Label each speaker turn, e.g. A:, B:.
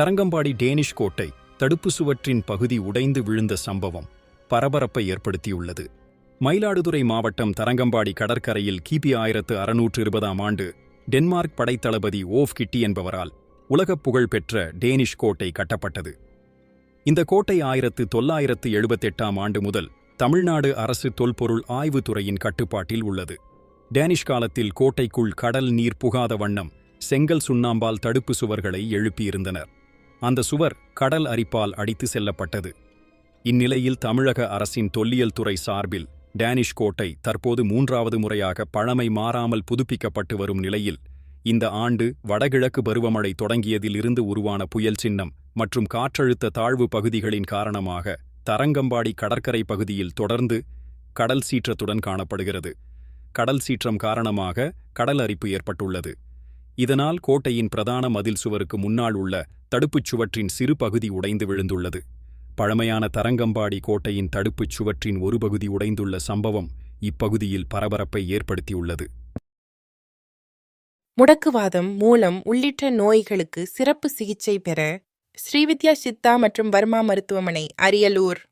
A: Tharangambadi Danish கோட்டை தடுப்பு சுவற்றின் பகுதி உடைந்து விழுந்த சம்பவம் பரபரப்பை ஏற்படுத்தியுள்ளது. மயிலாடுதுறை மாவட்டம் தரங்கம்பாடி கடற்கரையில் கிபி ஆயிரத்து அறுநூற்று இருபதாம் ஆண்டு டென்மார்க் படைத்தளபதி ஓஃப் கிட்டி என்பவரால் உலகப் புகழ் பெற்ற டேனிஷ் கோட்டை கட்டப்பட்டது. இந்த கோட்டை ஆயிரத்து தொள்ளாயிரத்து எழுபத்தெட்டாம் ஆண்டு முதல் தமிழ்நாடு அரசு தொல்பொருள் ஆய்வுத்துறையின் கட்டுப்பாட்டில் உள்ளது. டேனிஷ் காலத்தில் கோட்டைக்குள் கடல் நீர் புகாத வண்ணம் செங்கல் சுண்ணாம்பால் தடுப்பு சுவர்களை எழுப்பியிருந்தனர். அந்த சுவர் கடல் அரிப்பால் அடித்து செல்லப்பட்டது. இந்நிலையில் தமிழக அரசின் தொல்லியல் துறை சார்பில் டேனிஷ் கோட்டை தற்போது மூன்றாவது முறையாக பழமை மாறாமல் புதுப்பிக்கப்பட்டு வரும் நிலையில் இந்த ஆண்டு வடகிழக்கு பருவமழை தொடங்கியதிலிருந்து உருவான புயல் சின்னம் மற்றும் காற்றழுத்த தாழ்வு பகுதிகளின் காரணமாக தரங்கம்பாடி கடற்கரை பகுதியில் தொடர்ந்து கடல் சீற்றத்துடன் காணப்படுகிறது. கடல் சீற்றம் காரணமாக கடல் அரிப்பு ஏற்பட்டுள்ளது. இதனால் கோட்டையின் பிரதான மதில் சுவருக்கு முன்னால் உள்ள தடுப்புச் சுவற்றின் சிறு பகுதி உடைந்து விழுந்துள்ளது. பழமையான தரங்கம்பாடி கோட்டையின் தடுப்புச் சுவற்றின் ஒரு பகுதி உடைந்துள்ள சம்பவம் இப்பகுதியில் பரபரப்பை ஏற்படுத்தியுள்ளது.
B: முடக்குவாதம் மூலம் உள்ளிட்ட நோய்களுக்கு சிறப்பு சிகிச்சை பெற ஸ்ரீவித்யா சித்தா மற்றும் வர்மா மருத்துவமனை அரியலூர்.